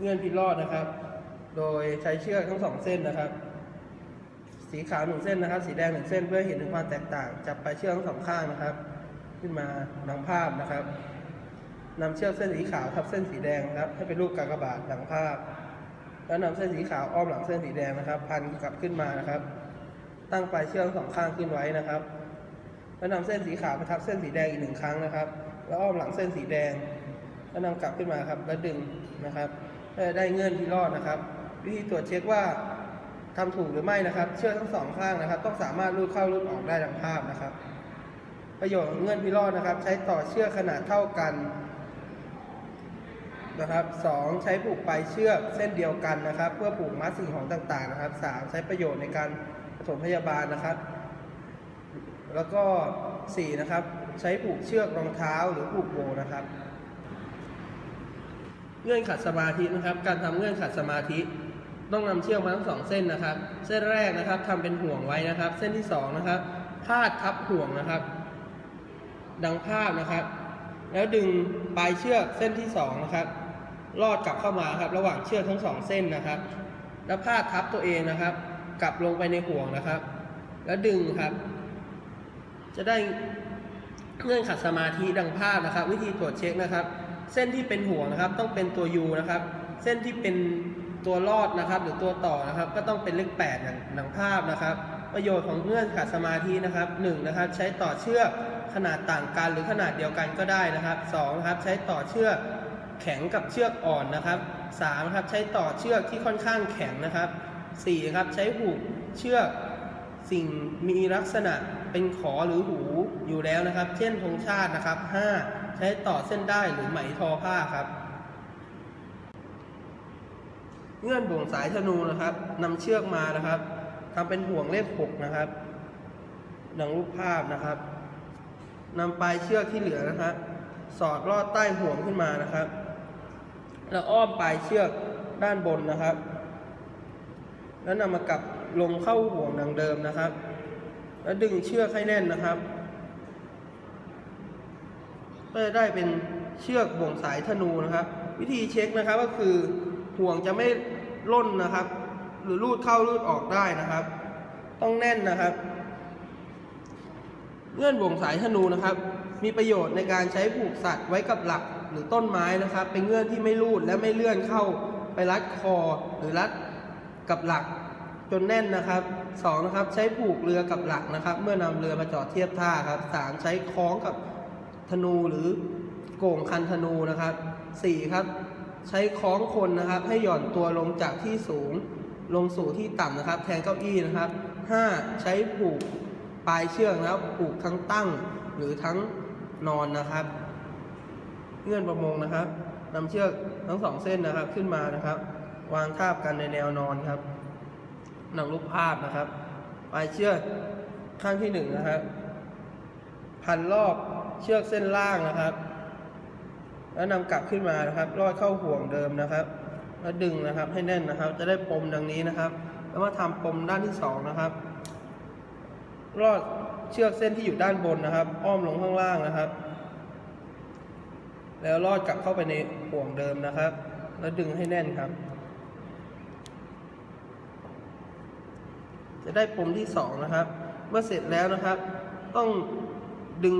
เงื่อนพิรอดนะครับ โดยใช้เชือกทั้งสองเส้นนะครับ สีขาวหนึ่งเส้นนะครับ สีแดงหนึ่งเส้นเพื่อเห็นถึงความแตกต่าง จับปลายเชือกทั้งสองข้างนะครับ ขึ้นมาดังภาพนะครับนำเชือกเส้นสีขาวทับเส้นสีแดงนะครับ ให้เป็นรูปกากบาทดังภาพ แล้วนำเส้นสีขาวอ้อมหลังเส้นสีแดงนะครับ พันกลับขึ้นมานะครับ ตั้งปลายเชือกทั้งสองข้างขึ้นไว้นะครับ แล้วนำเส้นสีขาวไปทับเส้นสีแดงอีกหนึ่งครั้งนะครับ แล้วอ้อมหลังเส้นสีแดง แล้วนำกลับขึ้นมาครับแล้วดึงนะครับได้เงื่อนที่รอดนะครับ วิธีตรวจเช็คว่าทำถูกหรือไม่นะครับ เชือกทั้งสองข้างนะครับ ต้องสามารถรูดเข้ารูดออกได้ดังภาพนะครับ ประโยชน์ของเงื่อนพิรอดนะครับ ใช้ต่อเชือกขนาดเท่ากันนะครับสองใช้ผูกปลายเชือกเส้นเดียวกันนะครับ เพื่อผูกมัดสิ่งของต่างๆนะครับสามใช้ประโยชน์ในการปฐมพยาบาลนะครับ แล้วก็สี่นะครับ ใช้ผูกเชือกรองเท้าหรือผูกโบนะครับ เงื่อนขัดสมาธินะครับ การทำเงื่อนขัดสมาธิ ต้องนำเชือกมาทั้งสองเส้นนะครับ เส้นแรกนะครับทำเป็นห่วงไว้นะครับ เส้นที่สองนะครับพาดทับห่วงนะครับ ดังภาพนะครับ แล้วดึงปลายเชือกเส้นที่สองนะครับลอดกลับเข้ามาครับ ระหว่างเชือกทั้งสองเส้นนะครับ แล้วพาดทับตัวเองนะครับ กลับลงไปในห่วงนะครับ แล้วดึงครับ จะได้เงื่อนขัดสมาธิดังภาพนะครับ วิธีตรวจเช็คนะครับ เส้นที่เป็นห่วงนะครับ ต้องเป็นตัว U นะครับ เส้นที่เป็นตัวลอดนะครับ หรือตัวต่อนะครับ ก็ต้องเป็นเลข8อย่างดังภาพนะครับ ประโยชน์ของเงื่อนขัดสมาธินะครับ1นะครับ ใช้ต่อเชือกขนาดต่างกันหรือขนาดเดียวกันก็ได้นะครับ2นะครับ ใช้ต่อเชือกแข็งกับเชือกอ่อนนะครับ3ครับ ใช้ต่อเชือกที่ค่อนข้างแข็งนะครับ4ครับ ใช้ผูกเชือกสิ่งมีลักษณะเป็นขอหรือหูอยู่แล้วนะครับ เช่นธงชาตินะครับ 5 ช้ต่อเส้นได้หรือไหมทอผ้าครับ เงื่อนบ่วงสายธนูนะครับนำเชือกมานะครับทำเป็นห่วงเลข6นะครับดังรูปภาพนะครับนำปลายเชือกที่เหลือนะครับสอดลอดใต้ห่วงขึ้นมานะครับ แล้วอ้อมปลายเชือกด้านบนนะครับ แล้วนำมากลับลงเข้าห่วงดังเดิมนะครับ แล้วดึงเชือกให้แน่นนะครับ ก็จะได้เป็นเชือกบ่วงสายธนูนะครับ วิธีเช็คนะครับก็คือห่วงจะไม่ล่นนะครับ หรือลูดเข้าลูดออกได้นะครับ ต้องแน่นนะครับเงื่อนบ่วงสายธนูนะครับ มีประโยชน์ในการใช้ผูกสัตว์ไว้กับหลักหรือต้นไม้นะครับ เป็นเงื่อนที่ไม่ลูดและไม่เลื่อนเข้าไปรัดคอหรือรัดกับหลักจนแน่นนะครับสองนะครับใช้ผูกเรือกับหลักนะครับ เมื่อนำเรือมาจอดเทียบท่าครับสามใช้คล้องกับ ธนูหรือโก่งคันธนูนะครับสี่ครับ ใช้คล้องคนนะครับ ให้หย่อนตัวลงจากที่สูงลงสู่ที่ต่ำนะครับ แทนเก้าอี้นะครับ 5. ใช้ผูกปลายเชือกนะครับผูกทั้งตั้งหรือทั้งนอนนะครับ เงื่อนประมงนะครับนำเชือกทั้งสองเส้นนะครับขึ้นมานะครับ วางทาบกันในแนวนอนครับหนังรูปภาพนะครับ ปลายเชือกข้างที่หนึ่งนะครับ พันรอบ เชือกเส้นล่างนะครับ แล้วนำกลับขึ้นมานะครับลอดเข้าห่วงเดิมนะครับ แล้วดึงนะครับให้แน่นนะครับ จะได้ปมดังนี้นะครับ แล้วมาทำปมด้านที่สองนะครับลอดเชือกเส้นที่อยู่ด้านบนนะครับ อ้อมลงข้างล่างนะครับ แล้วลอดกลับเข้าไปในห่วงเดิมนะครับ แล้วดึงให้แน่นครับ จะได้ปมที่สองนะครับ เมื่อเสร็จแล้วนะครับ ต้อง ดึง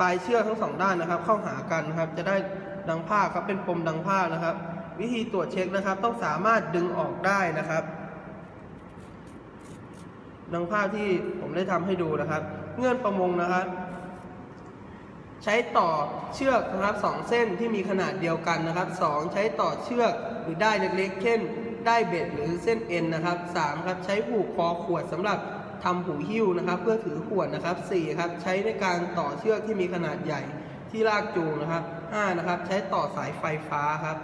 ปลายเชือกทั้งสองด้านนะครับ เข้าหากันนะครับ จะได้ดังผ้าครับเป็นปมดังผ้านะครับ วิธีตรวจเช็คนะครับ ต้องสามารถดึงออกได้นะครับ ดังภาที่ผมได้ทำให้ดูนะครับ เงื่อนประมงนะครับ ใช้ต่อเชือกนะครับสองเส้นที่มีขนาดเดียวกันนะครับสองใช้ต่อเชือกหรือได้เล็กๆเช่นได้เบ็ดหรือเส้นเอ็นนะครับสามครับใช้ผูกคอขวดสำหรับ ทำหูหิ้วนะครับ เพื่อถือขวดนะครับสี่ครับ ใช้ในการต่อเชือกที่มีขนาดใหญ่ที่ลากจูงนะครับห้านะครับ ใช้ต่อสายไฟฟ้าครับ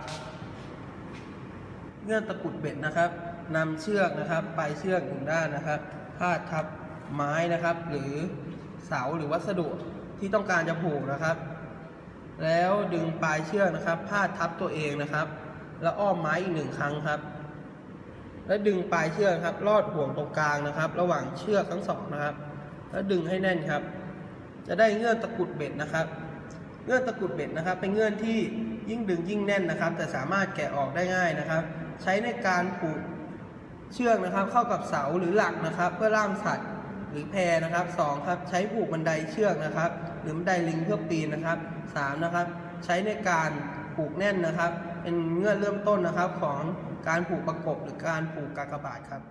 เงื่อนตะกุดเบ็ดนะครับนำเชือกนะครับปลายเชือกหนึ่งด้านนะครับพาดทับไม้นะครับ หรือเสาหรือวัสดุที่ต้องการจะผูกนะครับ แล้วดึงปลายเชือกนะครับพาดทับตัวเองนะครับ แล้วอ้อมไม้อีกหนึ่งครั้งครับ แล้วดึงปลายเชือกครับ ลอดห่วงตรงกลางนะครับ ระหว่างเชือกทั้งสองนะครับ แล้วดึงให้แน่นครับ จะได้เงื่อนตะกุดเบ็ดนะครับ เงื่อนตะกุดเบ็ดนะครับ เป็นเงื่อนที่ยิ่งดึงยิ่งแน่นนะครับ แต่สามารถแกะออกได้ง่ายนะครับ ใช้ในการผูกเชือกนะครับ เข้ากับเสาหรือหลักนะครับ เพื่อล่ามสัตว์หรือแพนะครับสองครับ ใช้ผูกบันไดเชือกนะครับ หรือบันไดลิงเพื่อปีนนะครับสามนะครับ ใช้ในการผูกแน่นนะครับ เป็นเงื่อนเริ่มต้นนะครับของการผูกประกบหรือการผูกกากบาทครับ